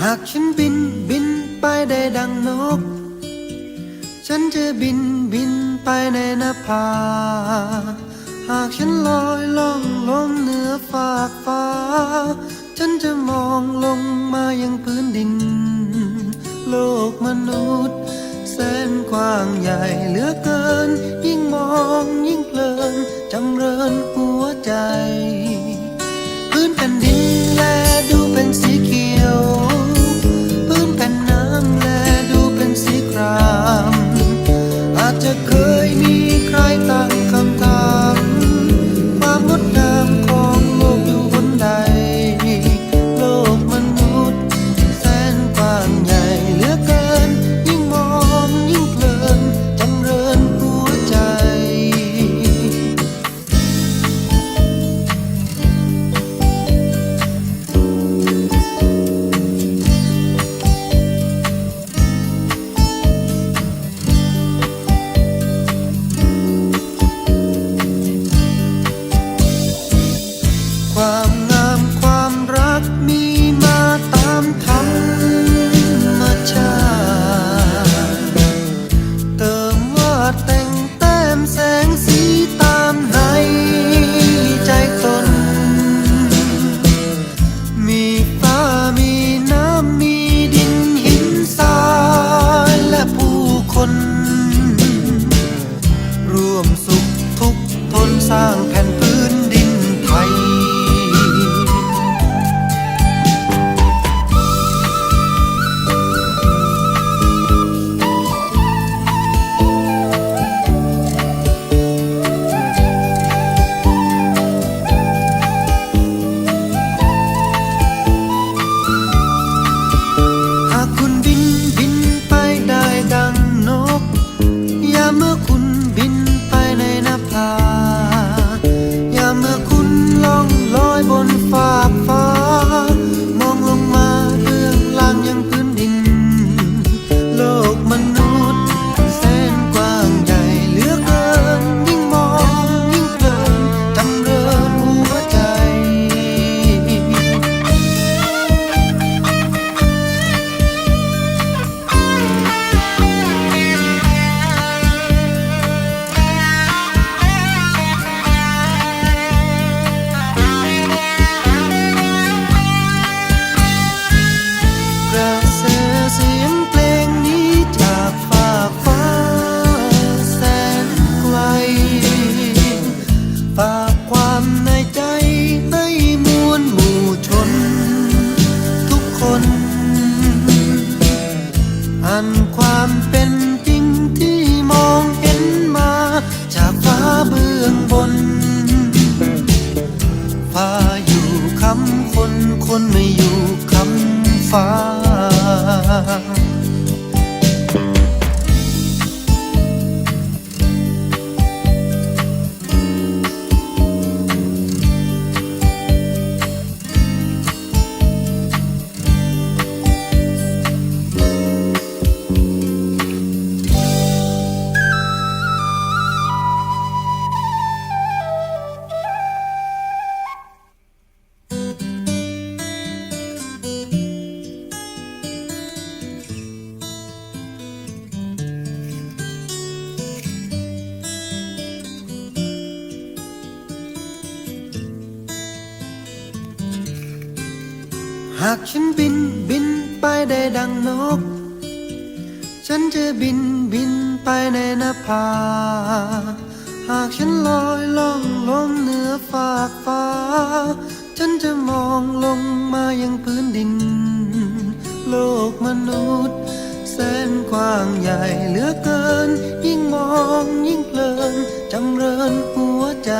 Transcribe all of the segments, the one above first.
หากฉันบินบินไปได้ดังนก ฉันจะบินบินไปในนภา หากฉันลอยล่องลงเหนือฝากฟ้า ฉันจะมองลงมายังพื้นดิน โลกมนุษย์ แสนกว้างใหญ่เหลือเกิน ยิ่งมองยิ่งเพลินจำเริญหัวใจาเบื้องบนฟ้าอยู่คำคนคนไม่อยู่คำฟ้าากฉันบินบินไปได้ดังนก ฉันจะบินบินไปในนภา หากฉันลอยล่องลมเหนือฝากฟ้า ฉันจะมองลงมายังพื้นดิน โลกมนุษย์ แสนกว้างใหญ่เหลือเกิน ยิ่งมองยิ่งเพลินจำเริญหัวใจ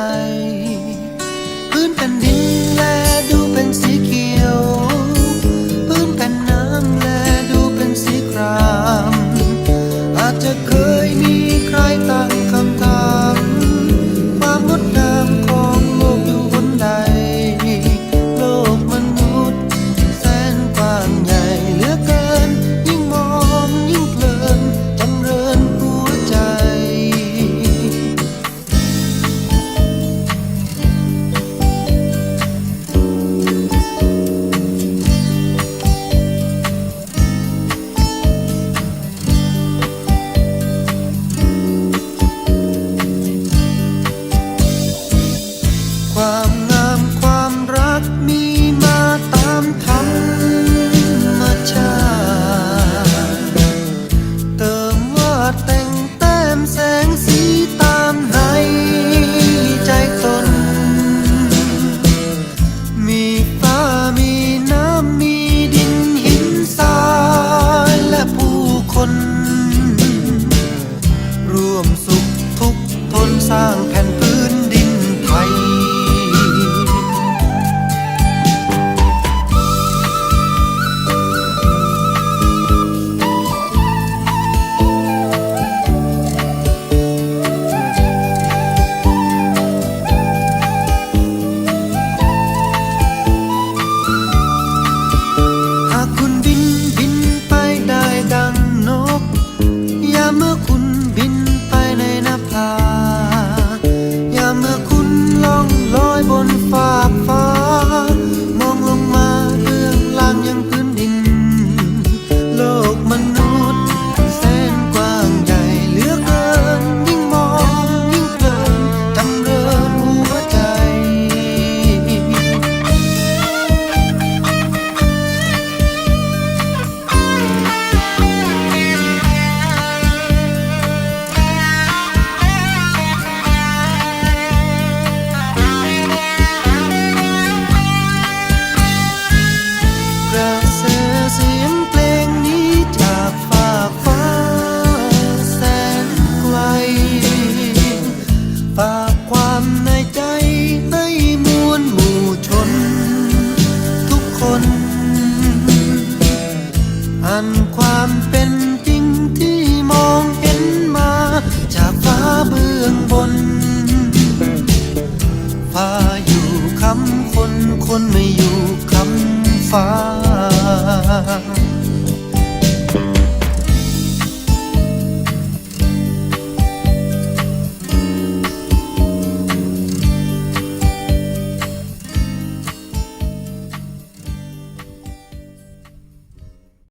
เป็นจริงที่มองเห็นมา จากฟ้าเบื้องบนพาอยู่คำคนคนไม่อยู่คำฟ้า